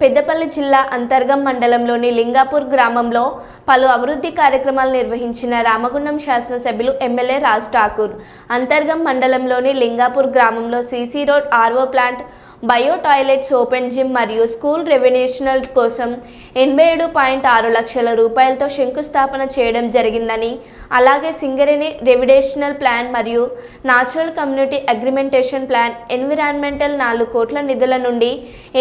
పెద్దపల్లి జిల్లా అంతర్గం మండలంలోని లింగాపూర్ గ్రామంలో పలు అభివృద్ధి కార్యక్రమాలు నిర్వహించిన రామగుండం శాసనసభ్యులు ఎమ్మెల్యే రాజ్ ఠాకూర్. అంతర్గం మండలంలోని లింగాపూర్ గ్రామంలో CC road RO plant bio toilets open gym మరియు స్కూల్ రెవెన్యూషనల్ కోసం ఎనభై ఏడు పాయింట్ ఆరు లక్షల రూపాయలతో శంకుస్థాపన చేయడం జరిగిందని అలాగే సింగరేణి రెవిడేషనల్ ప్లాన్ మరియు natural community augmentation plan environmental నాలుగు కోట్ల నిధుల నుండి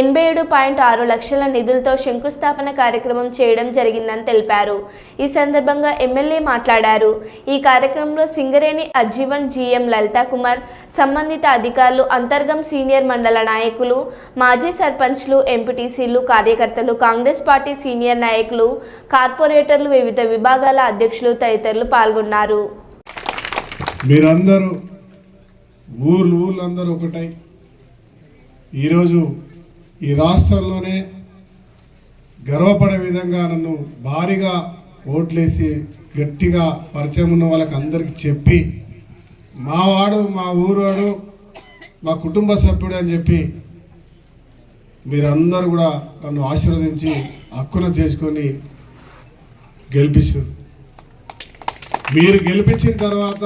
ఎనభై ఏడు పాయింట్ ఆరు లక్షల నిధులతో శంకుస్థాపన కార్యక్రమం చేయడం జరిగిందని తెలిపారు. ఈ సందర్భంగా ఎమ్మెల్యే మాట్లాడారు. ఈ కార్యక్రమంలో సింగరేణి అజ్జీవన్ జీఎం లలితా కుమార్ సంబంధిత అధికారులు అంతర్గం సీనియర్ మండల నాయకులు నాయకులు మాజీ సర్పంచ్లు ఎంపీటీసీలు కార్యకర్తలు కాంగ్రెస్ పార్టీ సీనియర్ నాయకులు కార్పొరేటర్లు వివిధ విభాగాల అధ్యక్షులు తదితరులు పాల్గొన్నారు. మీరందరూ ఊర్లు ఊర్లందరూ ఒకటై. ఈరోజు ఈ రాష్ట్రంలోనే గర్వపడే విధంగా నన్ను భారీగా ఓట్లేసి గట్టిగా పరిచయం ఉన్న వాళ్ళకి అందరికీ చెప్పి మా వాడు మా ఊరువాడు మా కుటుంబ సభ్యుడు అని చెప్పి మీరందరూ కూడా నన్ను ఆశీర్వదించి హక్కున చేసుకొని గెలిపిస్తారు మీరు గెలిపించిన తర్వాత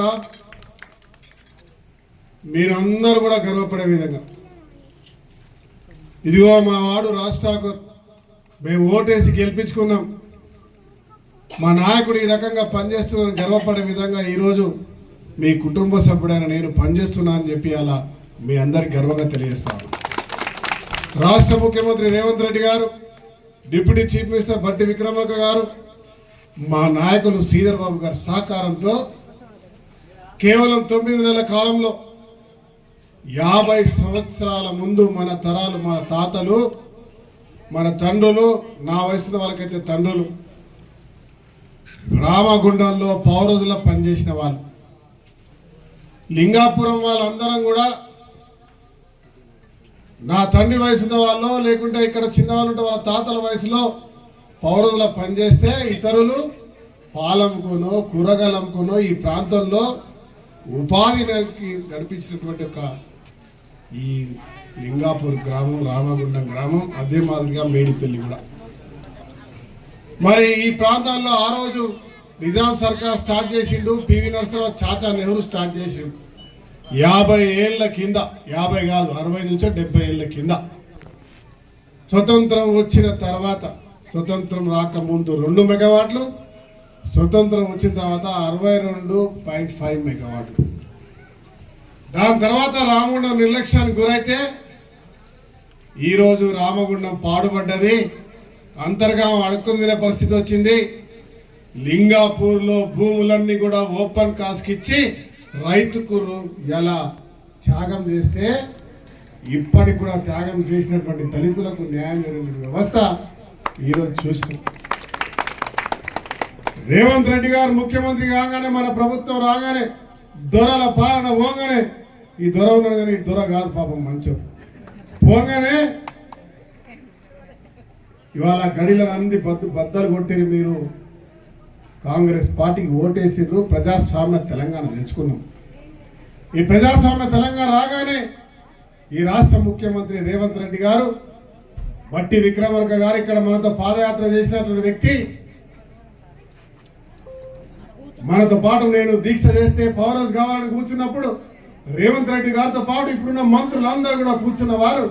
మీరందరూ కూడా గర్వపడే విధంగా. ఇదిగో మా వాడు రాజ్ ఠాకూర్ మేము ఓటేసి గెలిపించుకున్నాం. మా నాయకుడు ఈ రకంగా పనిచేస్తున్నాను గర్వపడే విధంగా ఈరోజు మీ కుటుంబ సభ్యుడైన నేను పనిచేస్తున్నా అని చెప్పి అలా మీ అందరికి గర్వంగా తెలియజేస్తాను. రాష్ట్ర ముఖ్యమంత్రి రేవంత్ రెడ్డి గారు డిప్యూటీ చీఫ్ మినిస్టర్ బట్టి విక్రమార్క గారు మా నాయకులు శ్రీధర్ బాబు గారి సహకారంతో కేవలం తొమ్మిది నెలల కాలంలో యాభై సంవత్సరాల ముందు మన తరాలు మన తాతలు మన తండ్రులు నా వయసులో వాళ్ళకైతే తండ్రులు రామగుండంలో పౌరజుల పనిచేసిన వాళ్ళు లింగాపురం వాళ్ళందరం కూడా నా తండ్రి వయసున్న వాళ్ళు లేకుంటే ఇక్కడ చిన్నవాళ్ళు ఉంటే వాళ్ళ తాతల వయసులో పౌరుల పనిచేస్తే ఇతరులు పాలమ్ముకునో కూరగాయలు ఈ ప్రాంతంలో ఉపాధి నడిపి- ఒక ఈ లింగాపూర్ గ్రామం రామగుండం గ్రామం అదే మాదిరిగా మేడిపల్లి కూడా. మరి ఈ ప్రాంతాల్లో ఆ రోజు నిజాం సర్కార్ స్టార్ట్ చేసిండు పివి నరసరావు చాచా నెహ్రూ స్టార్ట్ చేసిండు. యాభై ఏళ్ళ కింద యాభై కాదు అరవై నుంచో డెబ్బై ఏళ్ళ కింద స్వతంత్రం వచ్చిన తర్వాత స్వతంత్రం రాకముందు రెండు మెగావాట్లు స్వతంత్రం వచ్చిన తర్వాత అరవై రెండు పాయింట్ ఫైవ్ మెగావాట్లు. దాని తర్వాత రామగుండం నిర్లక్ష్యానికి గురైతే ఈరోజు రామగుండం పాడుపడ్డది. అంతర్గామం అడుక్కుని తినే పరిస్థితి వచ్చింది. లింగాపూర్లో భూములన్నీ కూడా ఓపెన్ కాస్ట్కి ఇచ్చి రైతుకు ఎలా త్యాగం చేస్తే ఇప్పటికి కూడా త్యాగం చేసినటువంటి దళితులకు న్యాయం జరిగిన వ్యవస్థ ఈరోజు చూస్తాం రేవంత్ రెడ్డి గారు ముఖ్యమంత్రి కాగానే మన ప్రభుత్వం రాగానే దొరల పాలన పోగానే ఈ దొర ఉన్నాడు కానీ ఈ దొర కాదు పాపం మంచం. పోగానే ఇవాళ గడిలను అంది బద్ద బద్దలు కొట్టిరు మీరు. కాంగ్రెస్ పార్టీకి ఓటేసిర్రు ప్రజాస్వామ్య తెలంగాణ తెచ్చుకున్నాం. ఈ ప్రజాస్వామ్య తెలంగాణ రాగానే ఈ రాష్ట్ర ముఖ్యమంత్రి రేవంత్ రెడ్డి గారు బట్టి విక్రమార్క గారు ఇక్కడ మనతో పాదయాత్ర చేసినటువంటి వ్యక్తి. మనతో పాటు నేను దీక్ష చేస్తే పౌరస్ కావాలని కూర్చున్నప్పుడు రేవంత్ రెడ్డి గారితో పాటు ఇప్పుడున్న మంత్రులందరూ కూడా కూర్చున్న వారు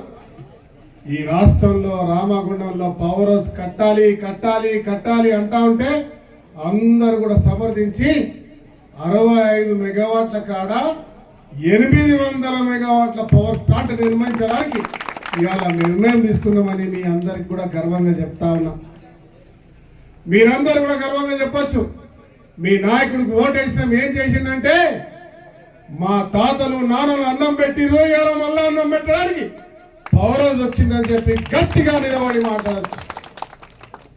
ఈ రాష్ట్రంలో రామగుండంలో పవర్ హౌస్ కట్టాలి కట్టాలి కట్టాలి అంటా ఉంటే అందరు కూడా సమర్థించి అరవై ఐదు మెగావాట్ల కాడ ఎనిమిది వందల మెగావాట్ల పవర్ ప్లాంట్ నిర్మించడానికి ఇవాళ నిర్ణయం తీసుకుందామని మీ అందరికి కూడా గర్వంగా చెప్తా ఉన్నా. మీరందరూ కూడా గర్వంగా చెప్పచ్చు. మీ నాయకుడికి ఓటేసినాం ఏం చేసిండంటే మా తాతలు నాన్నలు అన్నం పెట్టిరు ఇలా మళ్ళా అన్నం పెట్టడానికి. పవర్ పౌరోజ్ వచ్చిందని చెప్పి గట్టిగా నిలబడి మాట్లాడచ్చు.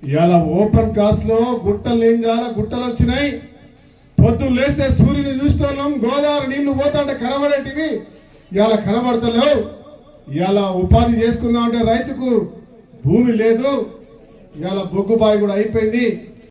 ఇలా ఓపెన్ కాస్ట్లో గుట్టలు ఏం చేయాలి? గుట్టలు వచ్చినాయి. పొద్దున్న లేస్తే సూర్యుని చూస్తున్నాం. గోదావరి నీళ్ళు పోతాంటే కనబడేటివి. ఇవాళ కనబడతలేవు. ఇలా ఉపాధి చేసుకుందాం అంటే రైతుకు భూమి లేదు. ఇలా బొగ్గుబాయి కూడా అయిపోయింది.